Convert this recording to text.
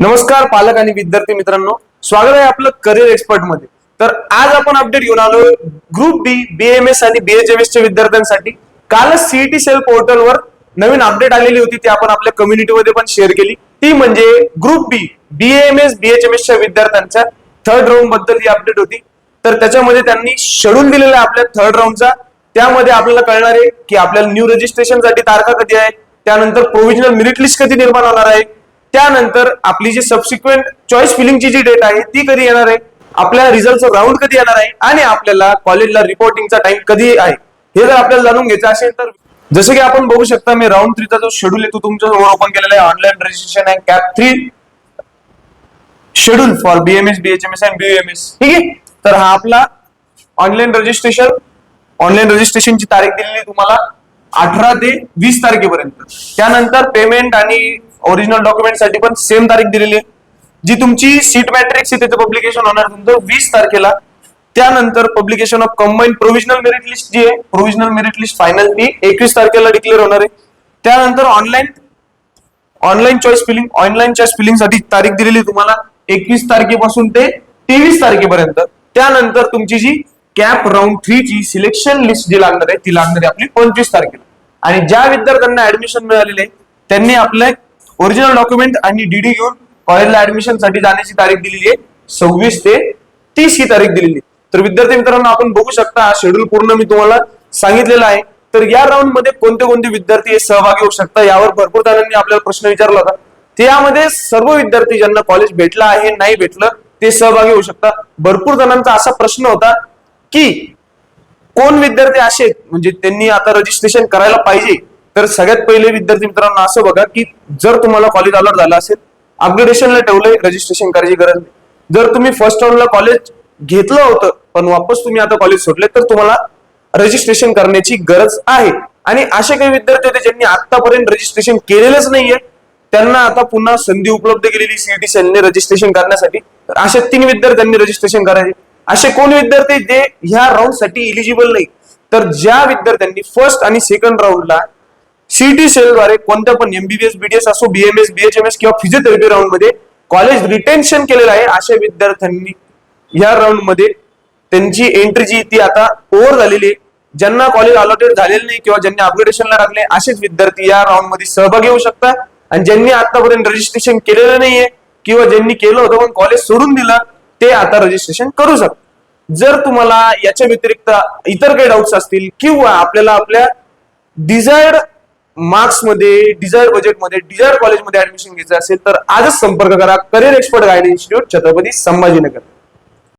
नमस्कार पालक आणि विद्यार्थी मित्रांनो. स्वागत आहे आपलं करिअर एक्सपर्टमध्ये. तर आज आपण अपडेट घेऊन आलो ग्रुप बी बीएमएस आणि बीएचएमएस च्या विद्यार्थ्यांसाठी. कालच सीईटी सेल पोर्टलवर नवीन अपडेट आलेली होती ती आपण आपल्या कम्युनिटीमध्ये पण शेअर केली. ती म्हणजे ग्रुप बी बीएमएस बीएचएमएस च्या विद्यार्थ्यांच्या थर्ड राऊंडबद्दल ही अपडेट होती. तर त्याच्यामध्ये त्यांनी शेड्यूल दिलेला आहे आपल्या थर्ड राऊंडचा त्यामध्ये आपल्याला कळणार आहे की आपल्याला न्यू रजिस्ट्रेशनसाठी तारखा कधी आहे त्यानंतर प्रोव्हिजनल मेरिट लिस्ट कधी निर्माण होणार आहे त्यानंतर आपली जी सबसिक्वेंट चॉईस फिलिंगची जी डेट आहे ती कधी येणार आहे? आपल्या रिझल्टचं राऊंड कधी येणार आहे? आणि आपल्याला कॉलेजला रिपोर्टिंगचा टाइम कधी आहे? हे जर आपल्याला जाणून घ्यायचं असेल तर जसं की आपण बघू शकता मी राऊंड थ्रीचा जो शेड्यूल आहे तो तुमच्यासमोर ओपन केलेला आहे. ऑनलाईन रजिस्ट्रेशन आहे. CAP three schedule for BMS BHMS and BMS ठीक आहे? तर हा आपला ऑनलाईन रजिस्ट्रेशन ऑनलाईन रजिस्ट्रेशनची तारीख दिलेली तुम्हाला अठरा ते वीस तारखेपर्यंत. त्यानंतर पेमेंट आणि ओरिजिनल डॉक्युमेंटसाठी पण सेम तारीख दिलेली आहे. जी तुमची सीट मॅट्रिक्स आहे त्याचं पब्लिकेशन होणार तुमचं वीस तारखेला. त्यानंतर publication of combine provisional merit list जी आहे प्रोव्हिजनल मेरिट लिस्ट फायनल ती एकवीस तारखेला डिक्लेअर होणार आहे. त्यानंतर online online choice filling online choice फिलिंगसाठी तारीख दिलेली आहे तुम्हाला एकवीस तारखेपासून ते तेवीस तारखेपर्यंत. त्यानंतर तुमची जी कॅप राऊंड थ्री ची सिलेक्शन लिस्ट जी लागणार आहे ती लागणार आहे आपली पंचवीस तारखेला. आणि ज्या विद्यार्थ्यांना ऍडमिशन मिळालेले आहे त्यांनी आपले ओरिजिनल डॉक्युमेंट आणि डीडी घेऊन कॉलेजला ऍडमिशनसाठी जाण्याची तारीख दिलेली आहे. सव्वीस ते तीस ही तारीख दिलेली तर विद्यार्थी मित्रांनो आपण बघू शकता शेड्यूल पूर्ण मी तुम्हाला सांगितलेला आहे. तर या राऊंडमध्ये कोणते कोणते विद्यार्थी हे सहभागी होऊ शकतात यावर भरपूर जणांनी आपल्याला प्रश्न विचारला होता. त्यामध्ये सर्व विद्यार्थी ज्यांना कॉलेज भेटलं आहे नाही भेटलं ते सहभागी होऊ शकतात. भरपूर जणांचा असा प्रश्न होता की कोण विद्यार्थी असे म्हणजे त्यांनी आता रजिस्ट्रेशन करायला पाहिजे तर सगळ्यात पहिले विद्यार्थी मित्रांनो असं बघा की जर तुम्हाला कॉलेज अलॉट झालं असेल अपग्रेडेशनला ठेवलंय रजिस्ट्रेशन करायची गरज नाही. जर तुम्ही फर्स्ट राऊंडला कॉलेज घेतलं होतं पण वापस तुम्ही आता कॉलेज सोडले तर तुम्हाला रजिस्ट्रेशन करण्याची गरज आहे. आणि असे काही विद्यार्थी होते ज्यांनी आतापर्यंत रजिस्ट्रेशन केलेलंच नाहीये. त्यांना आता पुन्हा संधी उपलब्ध केलेली सीईटी सेलने रजिस्ट्रेशन करण्यासाठी. तर असे तीन विद्यार्थ्यांनी रजिस्ट्रेशन करायचे. असे कोण विद्यार्थी जे ह्या राऊंडसाठी इलिजिबल नाही? तर ज्या विद्यार्थ्यांनी फर्स्ट आणि सेकंड राऊंडला सीईटी सेलद्वारे कोणत्या पण एमबीबीएस बीडीएस असो बीएमएस बीएचएमएस किंवा फिजिओथेरपी राऊंडमध्ये कॉलेज रिटेन्शन केलेलं आहे अशा विद्यार्थ्यांनी या राऊंडमध्ये. त्यांची एंट्री जी ती आता ओव्हर झालेली आहे. ज्यांना कॉलेज अलॉटेड झालेलं नाही किंवा ज्यांनी अपग्रेडेशनला टाकले असेच विद्यार्थी या राऊंडमध्ये सहभागी होऊ शकतात आणि ज्यांनी आतापर्यंत रजिस्ट्रेशन केलेलं नाहीये किंवा ज्यांनी केलं होतं पण कॉलेज सोडून दिलं ते आता रजिस्ट्रेशन करू शकतात. जर तुम्हाला याच्या व्यतिरिक्त इतर काही डाऊट्स असतील किंवा आपल्याला आपल्या डिझायर्ड मार्क्समध्ये डिझायर बजेटमध्ये डिझायर कॉलेजमध्ये ऍडमिशन घ्यायचं असेल तर आजच संपर्क करा. Career expert guidance institute Chhatrapati Sambhajinagar.